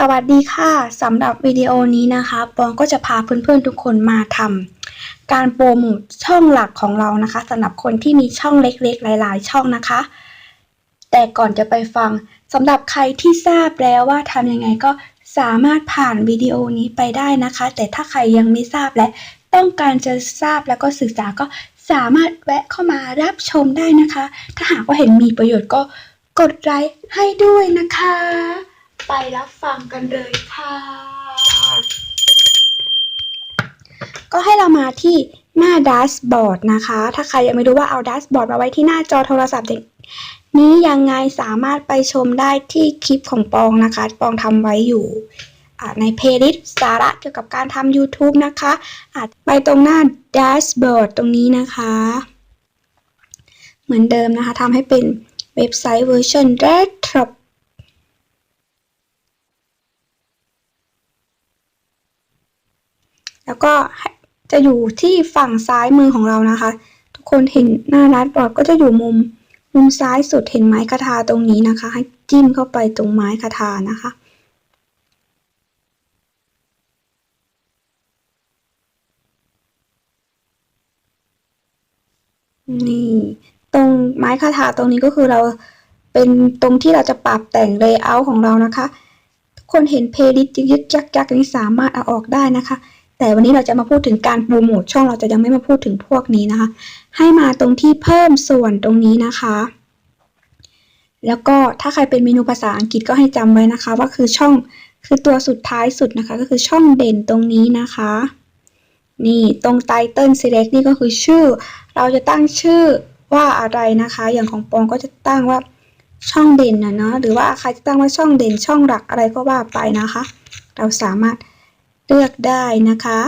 สวัสดีค่ะสำหรับวิดีโอนี้นะคะปองก็จะพาเพื่อนๆทุกคนมาทำการโปรโมทช่องหลักของเรานะคะสำหรับคนที่มีช่องเล็กๆ หลายๆ ช่องนะคะ แต่ก่อนจะไปฟังสำหรับใครที่ทราบแล้วว่าทำยังไงก็สามารถผ่านวิดีโอนี้ไปได้นะคะ แต่ถ้าใครยังไม่ทราบและต้องการจะทราบแล้วก็ศึกษาก็สามารถแวะเข้ามารับชมได้นะคะ ถ้าหากว่าเห็นมีประโยชน์ก็กดไลค์ให้ด้วยนะคะ ไปรับฟังกันเลยค่ะ ก็ให้เรามาที่หน้าดัชบอร์ดนะคะ ถ้าใครยังไม่รู้ว่าเอาดัชบอร์ดมาไว้ที่หน้าจอโทรศัพท์เด็กนี้ยังไงสามารถไปชมได้ที่คลิปของปองนะคะ ปองทำไว้อยู่ในเพลย์ลิสต์สาระเกี่ยวกับการทำ YouTube นะคะอาจไปตรงหน้าดัชบอร์ดตรงนี้นะคะ เหมือนเดิมนะคะทำให้เป็นเว็บไซต์เวอร์ชัน retro แล้วก็จะอยู่ที่ฝั่งซ้ายมือของเรานะคะ ทุกคนเห็นหน้ารัดบอร์ดก็จะอยู่มุมมุมซ้ายสุดเห็นไม้คาทาตรงนี้นะคะ ให้จิ้มเข้าไปตรงไม้คาทานะคะ นี่ตรงไม้คาถาตรงนี้ก็คือเราเป็นตรงที่เราจะปรับแต่งเลเยอร์ของเรานะคะ ทุกคนเห็นเพลิสยึดยักยักนี้สามารถเอาออกได้นะคะ แต่วันนี้เราจะมาพูดถึงการโปรโมทช่องเราจะยังไม่มาพูดถึงพวกนี้นะคะ ให้มาตรงที่เพิ่มส่วนตรงนี้นะคะ แล้วก็ถ้าใครเป็นเมนูภาษาอังกฤษก็ให้จำไว้นะคะ ว่าคือช่องคือตัวสุดท้ายสุดนะคะ ก็คือช่องเด่นตรงนี้นะคะ นี่ตรงไตเติล select นี่ก็คือชื่อ เราจะตั้งชื่อว่าอะไรนะคะ อย่างของปองก็จะตั้งว่าช่องเด่นนะเนาะหรือว่าใครจะตั้งว่าช่องเด่นช่องหลักอะไรก็ว่าไปนะคะ เราสามารถ เลือกได้นะคะ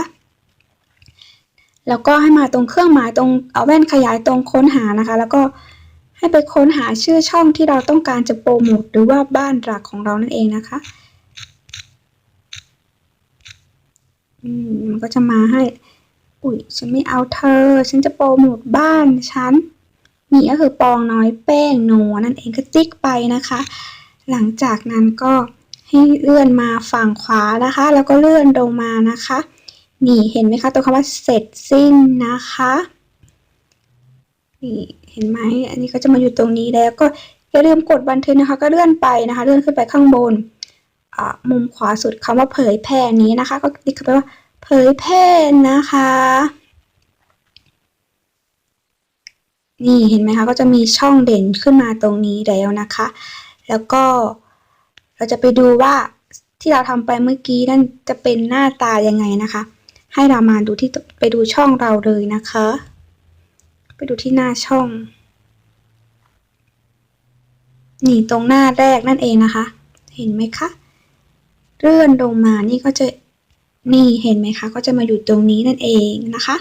แล้วก็ให้มาตรงเครื่องหมายตรงเอาแว่นขยายตรงค้นหานะคะ แล้วก็ให้ไปค้นหาชื่อช่องที่เราต้องการจะโปรโมทหรือว่าบ้านหลักของเรานั่นเองนะคะอืมมันก็จะมาให้ อุ้ยฉันไม่เอาเธอ ฉันจะโปรโมทบ้านฉันนี่ก็คือปองน้อยแป้งนัวนั่นเองก็ติ๊กไปนะคะ หลังจากนั้นก็ ให้เลื่อนมาฝั่งขวานะคะ แล้วก็เลื่อนลงมานะคะ นี่เห็นไหมคะตัวคำว่าเสร็จสิ้นนะคะนี่เห็นไหมอันนี้ก็จะมาอยู่ตรงนี้แล้วก็อย่าลืมกดบันทึกนะคะ ก็เลื่อนไปนะคะ เลื่อนขึ้นไปข้างบนมุมขวาสุดคำว่าเผยแพร่นี้นะคะ ก็ติ๊กเข้าไปว่าเผยแพร่นะคะ นี่เห็นไหมคะก็จะมีช่องเด่นขึ้นมาตรงนี้แล้วนะคะ แล้วก็ เราจะไปดูว่าที่เราทำไปเมื่อกี้นั่นจะเป็นหน้าตายังไงนะคะ ให้เรามาดูที่ไปดูช่องเราเลยนะคะ ไปดูที่หน้าช่อง นี่ตรงหน้าแรกนั่นเองนะคะ เห็นไหมคะ เลื่อนลงมานี่ก็จะนี่เห็นไหมคะ ก็จะมาอยู่ตรงนี้นั่นเองนะคะ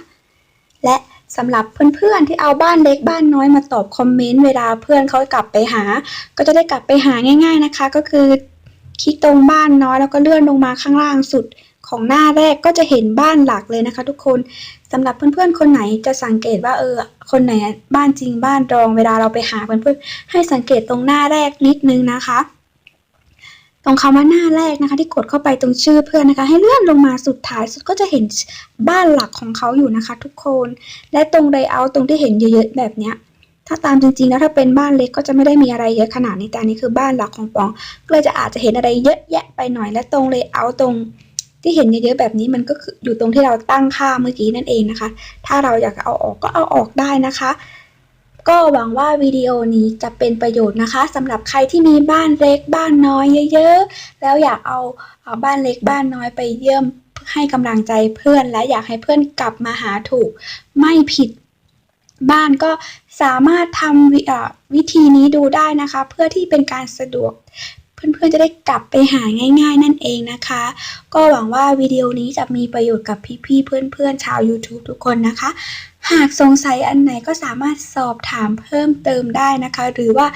และ สำหรับเพื่อนๆที่เอาบ้านเล็กบ้านน้อยมาตอบคอมเมนต์เวลาเพื่อนเขากลับไปหา ก็จะได้กลับไปหาง่าย ๆนะคะ ก็คือ คลิกตรงบ้านน้อยแล้วก็เลื่อนลงมาข้างล่างสุดของหน้าแรกก็จะเห็นบ้านหลักเลยนะคะ ทุกคนสำหรับเพื่อนๆ คนไหนจะสังเกตว่าเออ คนไหนบ้านจริงบ้านรองเวลาเราไปหาเพื่อนๆให้สังเกตตรงหน้าแรกนิดนึงนะคะ รงคำว่าหน้าแรกนะคะ ที่กดเข้าไปตรงชื่อเพื่อนนะคะ ให้เลื่อนลงมาสุดท้ายสุดก็จะเห็นบ้านหลักของเขาอยู่นะคะ ทุกคน และตรงไดเอาตรงที่เห็นเยอะๆแบบเนี้ยถ้าตามจริงๆแล้วถ้าเป็นบ้านเล็กก็จะไม่ได้มีอะไรเยอะขนาดนี้แต่นี้คือบ้านหลักของปอง ก็เลยจะอาจจะเห็นอะไรเยอะแยะไปหน่อยและตรงเลเยอร์ตรงที่เห็นเยอะๆแบบนี้มันก็คืออยู่ตรงที่เราตั้งค่าเมื่อกี้นั่นเองนะคะ ถ้าเราอยากเอาออกก็เอาออกได้นะคะ ก็หวังว่าวิดีโอนี้จะเป็นประโยชน์นะคะสำหรับใครที่มีบ้านเล็กบ้านน้อยเยอะๆ แล้วอยากเอาเอาบ้านเล็กบ้านน้อยไปเยี่ยมให้กำลังใจเพื่อน และอยากให้เพื่อนกลับมาหาถูกไม่ผิดบ้านก็สามารถทำววิธีนี้ดูได้นะคะ เพื่อที่เป็นการสะดวก เพื่อนๆจะได้กลับไปหาง่าย ๆ นั่นเองนะคะ ก็หวังว่าวิดีโอนี้จะมีประโยชน์กับพี่ๆเพื่อนๆชาว YouTube ทุกคนนะคะ หากสงสัยอันไหนก็สามารถสอบถามเพิ่มเติมได้นะคะ หรือว่า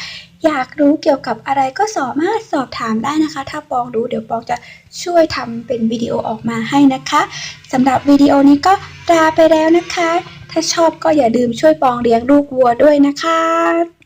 อยากรู้เกี่ยวกับอะไรก็สามารถสอบถามได้นะคะ ถ้าปองรู้เดี๋ยวปองจะช่วยทำเป็นวิดีโอออกมาให้นะคะสำหรับวิดีโอนี้ก็ลาไปแล้วนะคะ ถ้าชอบก็อย่าลืมช่วยปองเลี้ยงลูกวัวด้วยนะคะ